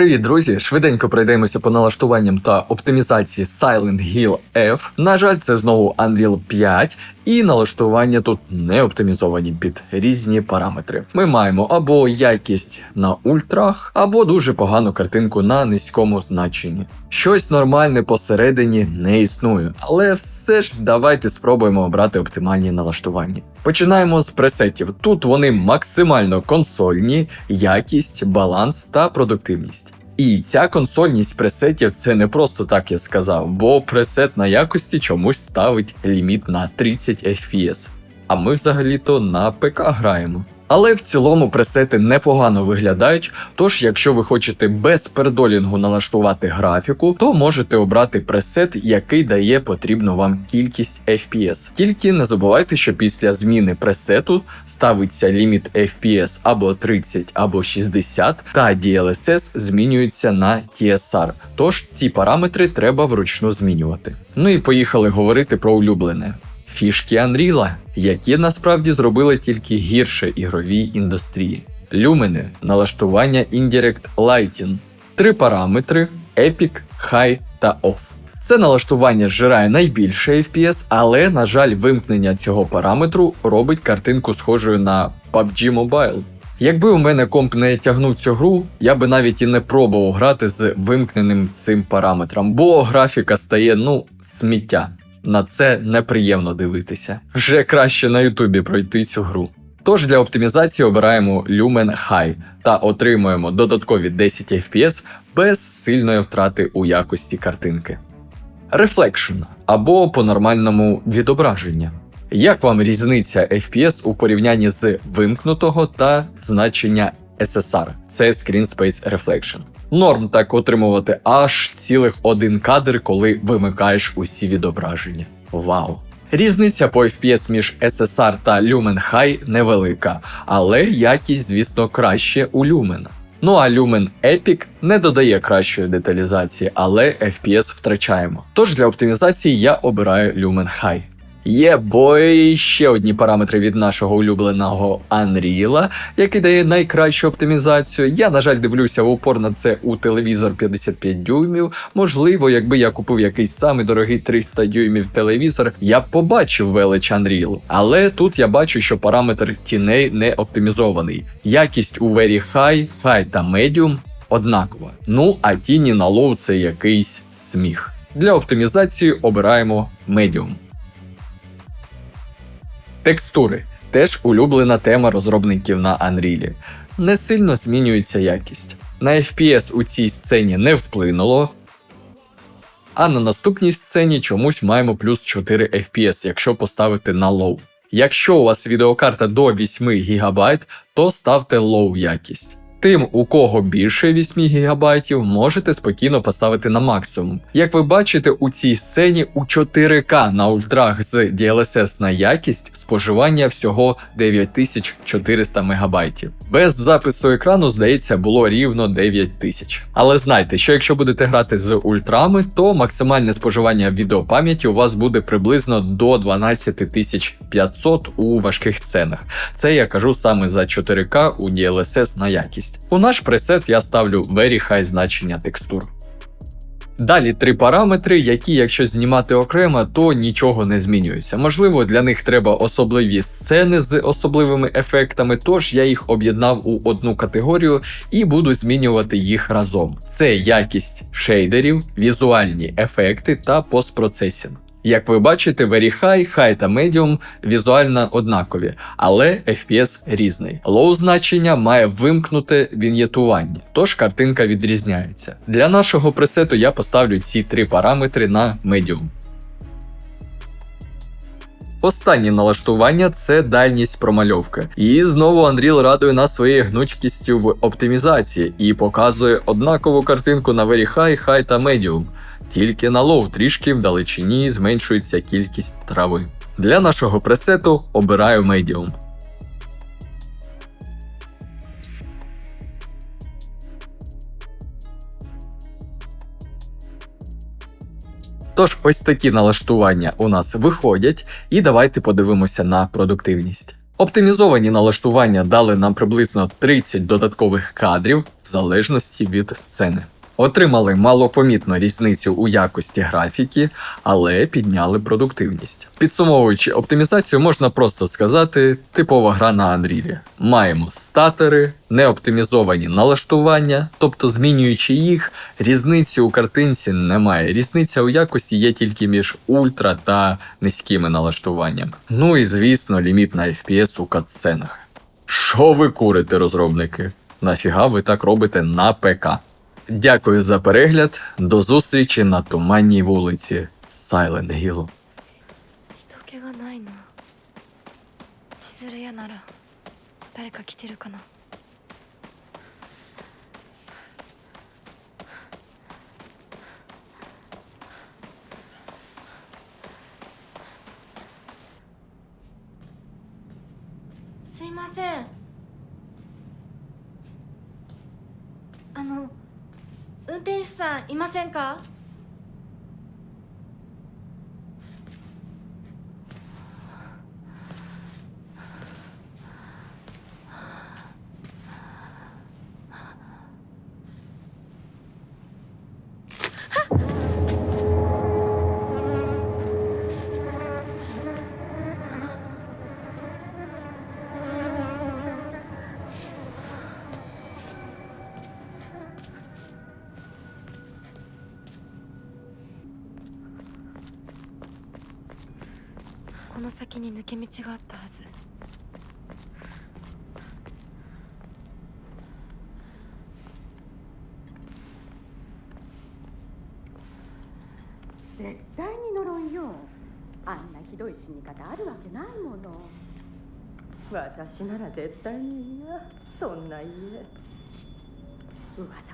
Привіт, друзі! Швиденько пройдемося по налаштуванням та оптимізації Silent Hill F. На жаль, це знову Unreal 5, і налаштування тут не оптимізовані під різні параметри. Ми маємо або якість на ультрах, або дуже погану картинку на низькому значенні. Щось нормальне посередині не існує, але все ж давайте спробуємо обрати оптимальні налаштування. Починаємо з пресетів. Тут вони максимально консольні, якість, баланс та продуктивність. І ця консольність пресетів це не просто так я сказав, бо пресет на якості чомусь ставить ліміт на 30 FPS. А ми взагалі-то на ПК граємо. Але в цілому пресети непогано виглядають, тож якщо ви хочете без пердолінгу налаштувати графіку, то можете обрати пресет, який дає потрібну вам кількість FPS. Тільки не забувайте, що після зміни пресету ставиться ліміт FPS або 30, або 60, та DLSS змінюється на TSR. Тож ці параметри треба вручну змінювати. Ну і поїхали говорити про улюблене. Фішки Unreal, які насправді зробили тільки гірше ігровій індустрії. Люмени, налаштування Indirect Lighting, три параметри Epic, High та Off. Це налаштування зжирає найбільше FPS, але, на жаль, вимкнення цього параметру робить картинку схожою на PUBG Mobile. Якби у мене комп не тягнув цю гру, я би навіть і не пробував грати з вимкненим цим параметром, бо графіка стає ну сміття. На це неприємно дивитися. Вже краще на Ютубі пройти цю гру. Тож для оптимізації обираємо Lumen High та отримуємо додаткові 10 FPS без сильної втрати у якості картинки. Reflection або по-нормальному відображення. Як вам різниця FPS у порівнянні з вимкнутого та значення SSR? Це Screen Space Reflection. Норм так отримувати аж цілих один кадр, коли вимикаєш усі відображення. Вау! Різниця по FPS між SSR та Lumen High невелика, але якість, звісно, краще у Lumen. Ну а Lumen Epic не додає кращої деталізації, але FPS втрачаємо. Тож для оптимізації я обираю Lumen High. Є бой ще одні параметри від нашого улюбленого Unreal, який дає найкращу оптимізацію. Я, на жаль, дивлюся в упор на це у телевізор 55 дюймів. Можливо, якби я купив якийсь самий дорогий 300 дюймів телевізор, я б побачив велич Unreal. Але тут я бачу, що параметр тіней не оптимізований. Якість у Very High, High та Medium однакова. Ну а тіні на Low це якийсь сміх. Для оптимізації обираємо Medium. Текстури теж улюблена тема розробників на Unreal. Не сильно змінюється якість. На FPS у цій сцені не вплинуло. А на наступній сцені чомусь маємо плюс 4 FPS, якщо поставити на лоу. Якщо у вас відеокарта до 8 ГБ, то ставте лоу якість. Тим, у кого більше 8 ГБ, можете спокійно поставити на максимум. Як ви бачите, у цій сцені у 4К на ультрах з DLSS на якість споживання всього 9400 МБ. Без запису екрану, здається, було рівно 9000. Але знайте, що якщо будете грати з ультрами, то максимальне споживання відеопам'яті у вас буде приблизно до 12500 у важких сценах. Це я кажу саме за 4К у DLSS на якість. У наш пресет я ставлю Very High значення текстур. Далі три параметри, які, якщо знімати окремо, то нічого не змінюється. Можливо, для них треба особливі сцени з особливими ефектами, тож я їх об'єднав у одну категорію і буду змінювати їх разом. Це якість шейдерів, візуальні ефекти та постпроцесінг. Як ви бачите, Very High, High та Medium візуально однакові, але FPS різний. Low значення має вимкнути він'єтування, тож картинка відрізняється. Для нашого пресету я поставлю ці три параметри на Medium. Останнє налаштування це дальність промальовки. І знову Unreal радує нас своєю гнучкістю в оптимізації і показує однакову картинку на Very High, High та Medium. Тільки на лоу трішки в далечині зменшується кількість трави. Для нашого пресету обираю Medium. Тож, ось такі налаштування у нас виходять, і давайте подивимося на продуктивність. Оптимізовані налаштування дали нам приблизно 30 додаткових кадрів в залежності від сцени. Отримали малопомітну різницю у якості графіки, але підняли продуктивність. Підсумовуючи оптимізацію, можна просто сказати: типова гра на Unreal. Маємо статери, неоптимізовані налаштування, тобто змінюючи їх, різниці у картинці немає. Різниця у якості є тільки між ультра та низькими налаштуваннями. Ну і звісно, ліміт на FPS у катсценах. Що ви курите, розробники? Нафіга ви так робите на ПК? Дякую за перегляд. До зустрічі на туманній вулиці Silent Hill. 人気がないな千鶴屋なら誰か来てるかなすいませんあの 運転手さんいませんか？この先に抜け道があったはず。絶対に呪いよ。あんなひどい死に方あるわけないもの。私なら絶対に嫌そんな家。噂